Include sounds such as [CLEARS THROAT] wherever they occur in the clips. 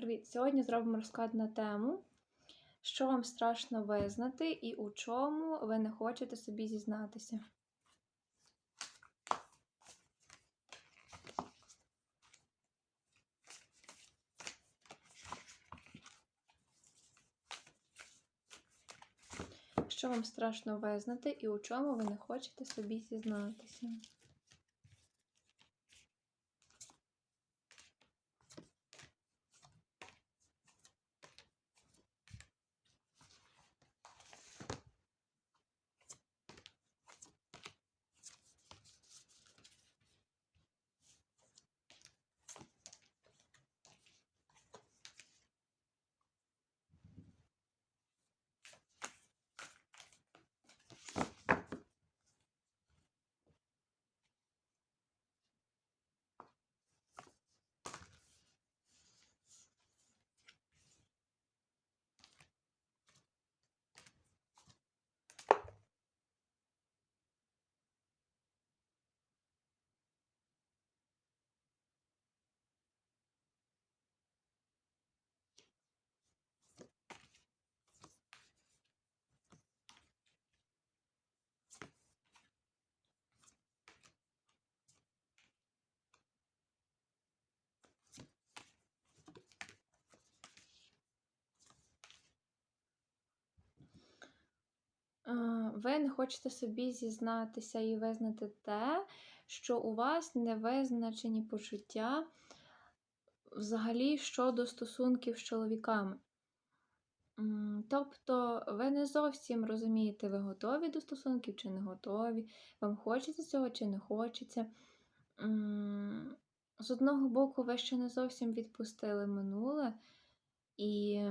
Привіт! Сьогодні зробимо розклад на тему, що вам страшно визнати і у чому ви не хочете собі зізнатися. Що вам страшно визнати і у чому ви не хочете собі зізнатися. Ви не хочете собі зізнатися і визнати те, що у вас не визначені почуття взагалі щодо стосунків з чоловіками. Тобто ви не зовсім розумієте, ви готові до стосунків чи не готові, вам хочеться цього чи не хочеться. З одного боку, ви ще не зовсім відпустили минуле і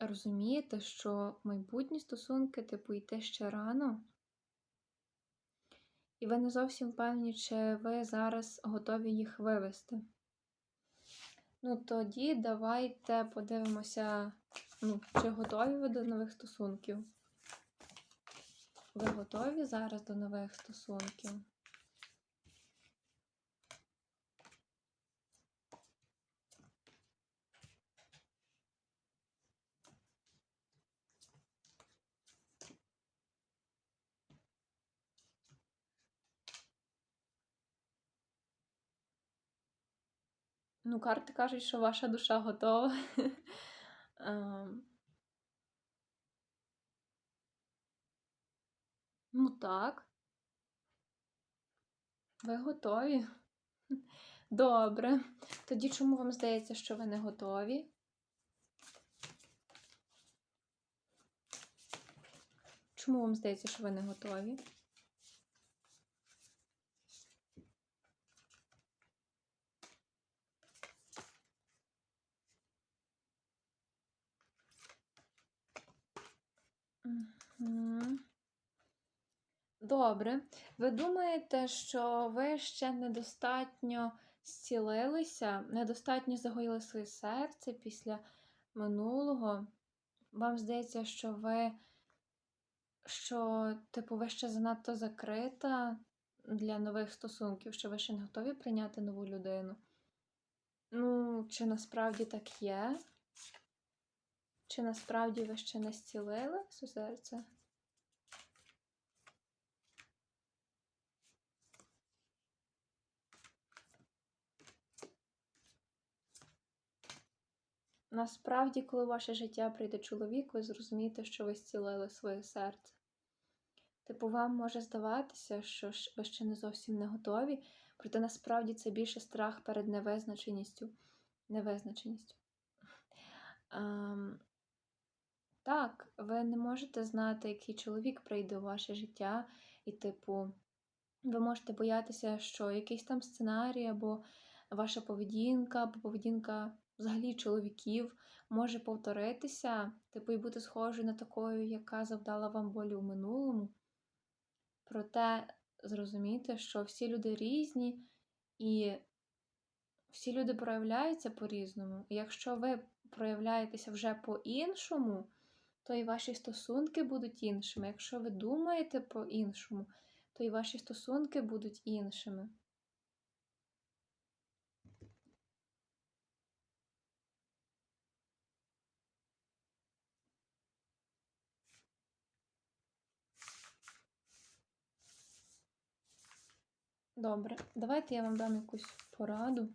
розумієте, що майбутні стосунки, типу, йти ще рано. І ви не зовсім впевнені, чи ви зараз готові їх вивести. Ну, тоді давайте подивимося, ну, чи готові ви до нових стосунків. Ви готові зараз до нових стосунків? Ну, карти кажуть, що ваша душа готова. [LAUGHS] Ем. Ну так. Ви готові? [LAUGHS] Добре. Тоді чому вам здається, що ви не готові? Чому вам здається, що ви не готові? Добре. Ви думаєте, що ви ще недостатньо зцілилися, недостатньо загоїли своє серце після минулого? Вам здається, що ви, що, типу, ви ще занадто закрита для нових стосунків, що ви ще не готові прийняти нову людину? Ну, чи насправді так є? Чи насправді ви ще не зцілили серце? Насправді, коли в ваше життя прийде чоловік, ви зрозумієте, що ви зцілили своє серце. Типу, вам може здаватися, що ви ще не зовсім не готові, проте насправді це більше страх перед невизначеністю. Невизначеністю. Ем, так, ви не можете знати, який чоловік прийде у ваше життя, і, типу, ви можете боятися, що якийсь там сценарій, або ваша поведінка, або поведінка взагалі чоловіків може повторитися, типу, і бути схожою на такою, яка завдала вам болі в минулому. Проте зрозумійте, що всі люди різні і всі люди проявляються по-різному. Якщо ви проявляєтеся вже по-іншому, то і ваші стосунки будуть іншими. Якщо ви думаєте по-іншому, то і ваші стосунки будуть іншими. Добре, давайте я вам дам якусь пораду.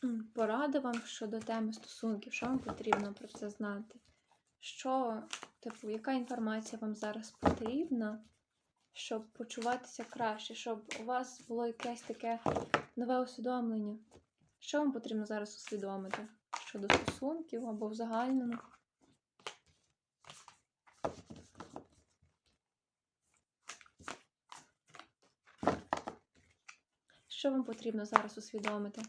[CLEARS THROAT] М, Порада вам щодо теми стосунків, що вам потрібно про це знати? Що, типу, яка інформація вам зараз потрібна, щоб почуватися краще, щоб у вас було якесь таке нове усвідомлення? Що вам потрібно зараз усвідомити щодо стосунків або в загальному? Що вам потрібно зараз усвідомити?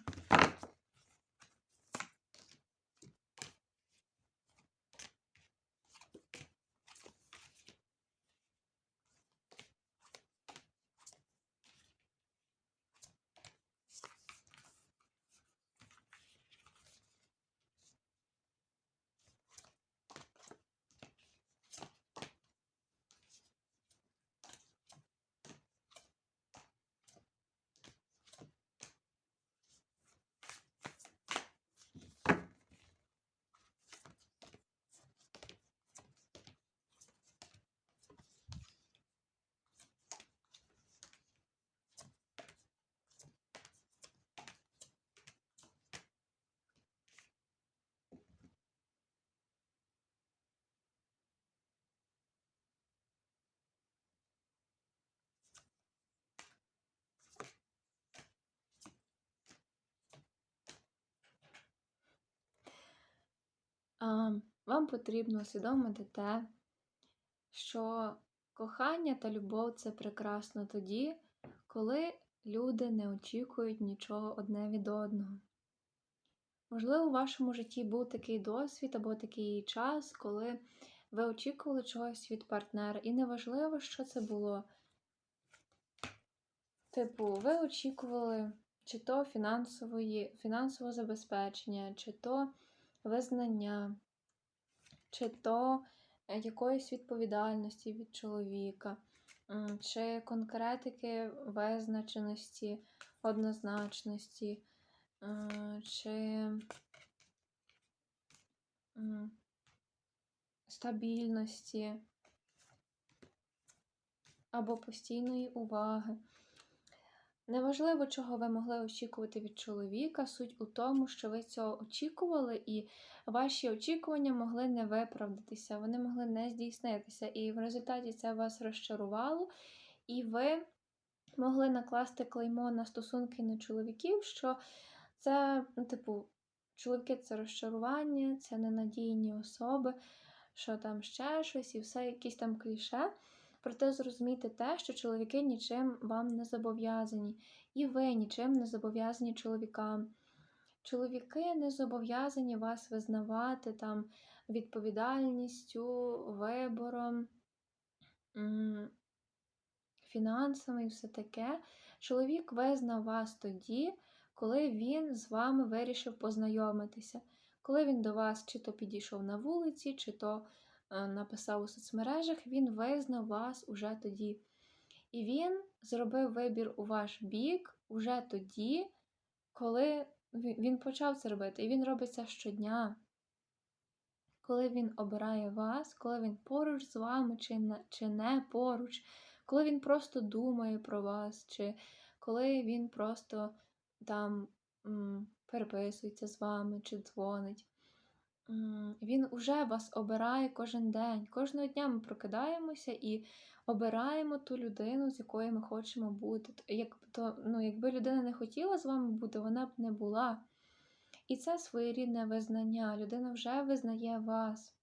Вам потрібно усвідомити те, що кохання та любов це прекрасно тоді, коли люди не очікують нічого одне від одного. Можливо, у вашому житті був такий досвід або такий час, коли ви очікували чогось від партнера, і неважливо, що це було. Типу, ви очікували чи то фінансової, фінансового забезпечення, чи то визнання, чи то е, якоїсь відповідальності від чоловіка, чи конкретики визначеності, однозначності, е, чи стабільності або постійної уваги. Неважливо, чого ви могли очікувати від чоловіка, суть у тому, що ви цього очікували, і ваші очікування могли не виправдатися, вони могли не здійснитися. І в результаті це вас розчарувало, і ви могли накласти клеймо на стосунки на чоловіків, що це, ну, типу, чоловіки це розчарування, це ненадійні особи, що там ще щось, і все якісь там кліше. Проте зрозумійте те, що чоловіки нічим вам не зобов'язані, і ви нічим не зобов'язані чоловікам. Чоловіки не зобов'язані вас визнавати там відповідальністю, вибором, фінансами і все таке. Чоловік визнав вас тоді, коли він з вами вирішив познайомитися, коли він до вас чи то підійшов на вулиці, чи то написав у соцмережах, він визнав вас уже тоді. І він зробив вибір у ваш бік уже тоді, коли він почав це робити. І він робить це щодня. Коли він обирає вас, коли він поруч з вами чи не, чи не поруч, коли він просто думає про вас, чи коли він просто там переписується з вами чи дзвонить. Він уже вас обирає кожен день. Кожного дня ми прокидаємося і обираємо ту людину, з якою ми хочемо бути. Як, то, ну, якби людина не хотіла з вами бути, вона б не була. І це своєрідне визнання. Людина вже визнає вас.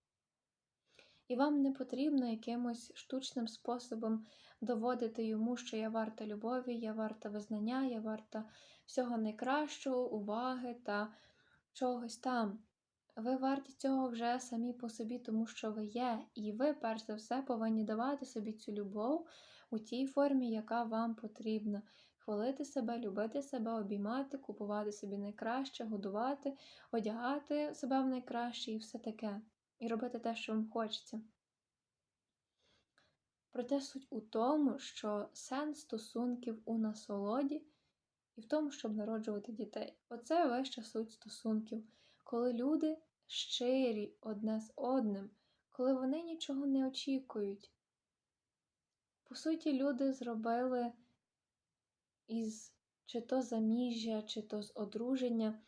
І вам не потрібно якимось штучним способом доводити йому, що я варта любові, я варта визнання, я варта всього найкращого, уваги та чогось там. Ви варті цього вже самі по собі, тому що ви є. І ви, перш за все, повинні давати собі цю любов у тій формі, яка вам потрібна. Хвалити себе, любити себе, обіймати, купувати собі найкраще, годувати, одягати себе в найкраще і все таке. І робити те, що вам хочеться. Проте суть у тому, що сенс стосунків у насолоді і в тому, щоб народжувати дітей. Оце вища суть стосунків, коли люди щирі одне з одним, коли вони нічого не очікують. По суті, люди зробили із чи то заміжжя, чи то з одруження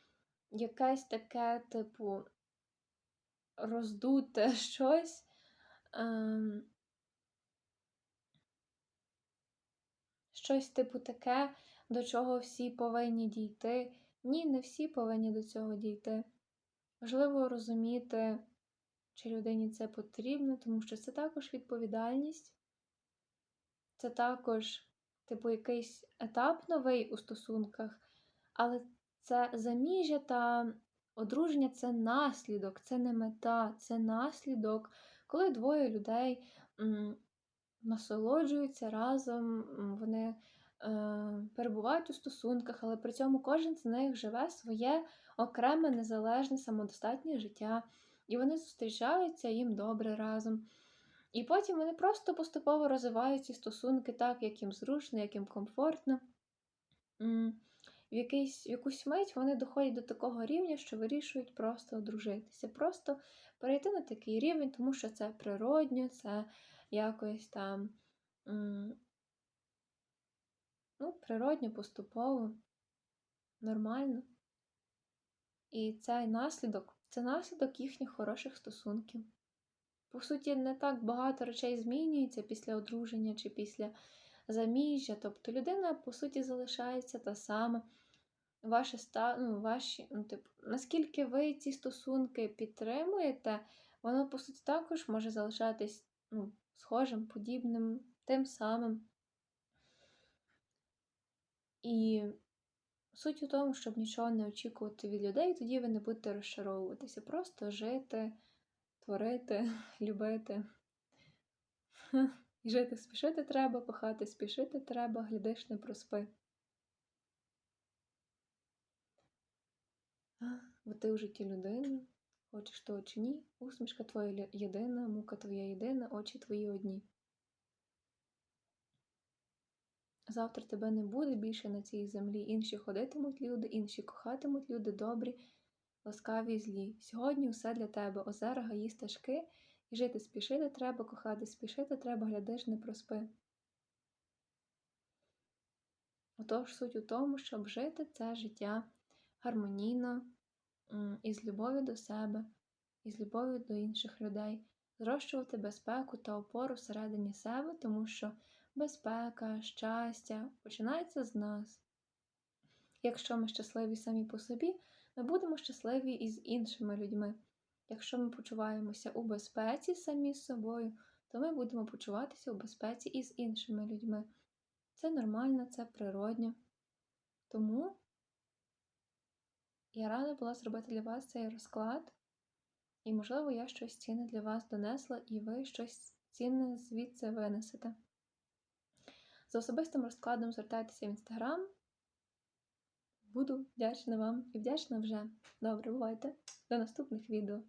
якесь таке, типу, роздуте [LAUGHS] щось. Ем, щось типу таке, до чого всі повинні дійти. Ні, не всі повинні до цього дійти. Важливо розуміти, чи людині це потрібно, тому що це також відповідальність, це також, типу, якийсь етап новий у стосунках, але це заміжжя та одруження це наслідок, це не мета, це наслідок, коли двоє людей насолоджуються разом, вони перебувають у стосунках, але при цьому кожен з них живе своє окреме, незалежне, самодостатнє життя, і вони зустрічаються їм добре разом. І потім вони просто поступово розвивають ці стосунки так, як їм зручно, як їм комфортно. В, якийсь, в якусь мить вони доходять до такого рівня, що вирішують просто одружитися, просто перейти на такий рівень, тому що це природньо, це якось там ну, природньо, поступово, нормально. І цей наслідок це наслідок їхніх хороших стосунків. По суті, не так багато речей змінюється після одруження чи після заміжжя. Тобто людина, по суті, залишається та сама. Ваше ну, ваші, ну, типу, наскільки ви ці стосунки підтримуєте, воно, по суті, також може залишатись ну, схожим, подібним, тим самим. І суть у тому, щоб нічого не очікувати від людей, тоді ви не будете розчаровуватися. Просто жити, творити, [LAUGHS] любити. [LAUGHS] І жити спішити треба, кохати спішити треба, глядиш, не проспи. [GASPS] Бо ти в житті людина, хочеш того чи ні, усмішка твоя єдина, мука твоя єдина, очі твої одні. Завтра тебе не буде більше на цій землі. Інші ходитимуть люди, інші кохатимуть люди добрі, ласкаві і злі. Сьогодні все для тебе, озера, гаї, стежки, і жити спішити треба, кохати спішити треба, глядиш, не проспи. Отож, суть у тому, щоб жити це життя гармонійно, із любов'ю до себе, із любов'ю до інших людей, зрощувати безпеку та опору всередині себе, тому що безпека, щастя починається з нас. Якщо ми щасливі самі по собі, ми будемо щасливі і з іншими людьми. Якщо ми почуваємося у безпеці самі з собою, то ми будемо почуватися у безпеці і з іншими людьми. Це нормально, це природньо. Тому я рада була зробити для вас цей розклад, і, можливо, я щось цінне для вас донесла, і ви щось цінне звідси винесете. За особистим розкладом звертайтеся в інстаграм. Буду вдячна вам і вдячна вже. Добре, бувайте! До наступних відео!